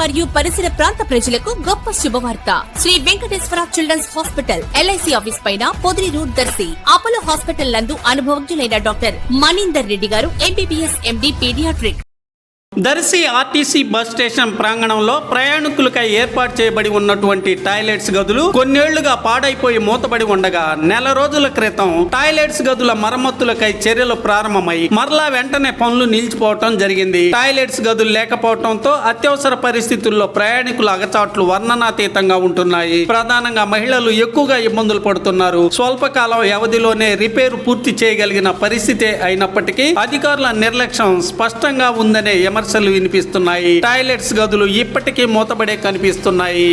మరియు పరిసర ప్రాంత ప్రజలకు గొప్ప శుభవార్త. Sri Venkateswara children's hospital LIC office పైన పొదిరి రూట్ దర్శి. అపోలో హాస్పిటల్ నందు అనుభవజ్ఞులైన డాక్టర్ మనీందర్ రెడ్డి గారు MBBS MD paediatric Darsi RTC bus station ప్రాంగణంలో ప్రయాణికులకై ఏర్పాటు చేయబడి ఉన్నటువంటి టాయిలెట్స్ గదులు కొన్నేళ్ళుగా పాడైపోయి మూతబడి ఉండగా నెల రోజుల క్రితం టాయిలెట్స్ గదుల మరమ్మతులకై చర్యలు ప్రారంభమై మరలా వెంటనే పనులు నిలిచిపోవటం జరిగింది. టాయిలెట్స్ గదులు లేకపోవడంతో అత్యవసర పరిస్థితుల్లో ప్రయాణికుల అగచాట్లు వర్ణనాతీతంగా ఉంటున్నాయి. ప్రధానంగా మహిళలు ఎక్కువగా ఇబ్బందులు పడుతున్నారు. స్వల్పకాలం వ్యవధిలోనే రిపేరు పూర్తి చేయగలిగిన పరిస్థితే అయినప్పటికీ అధికారుల నిర్లక్ష్యం స్పష్టంగా ఉందనే విమర్శలు వినిపిస్తున్నాయి. టాయిలెట్స్ గదులు ఇప్పటికీ మూతబడే కనిపిస్తున్నాయి.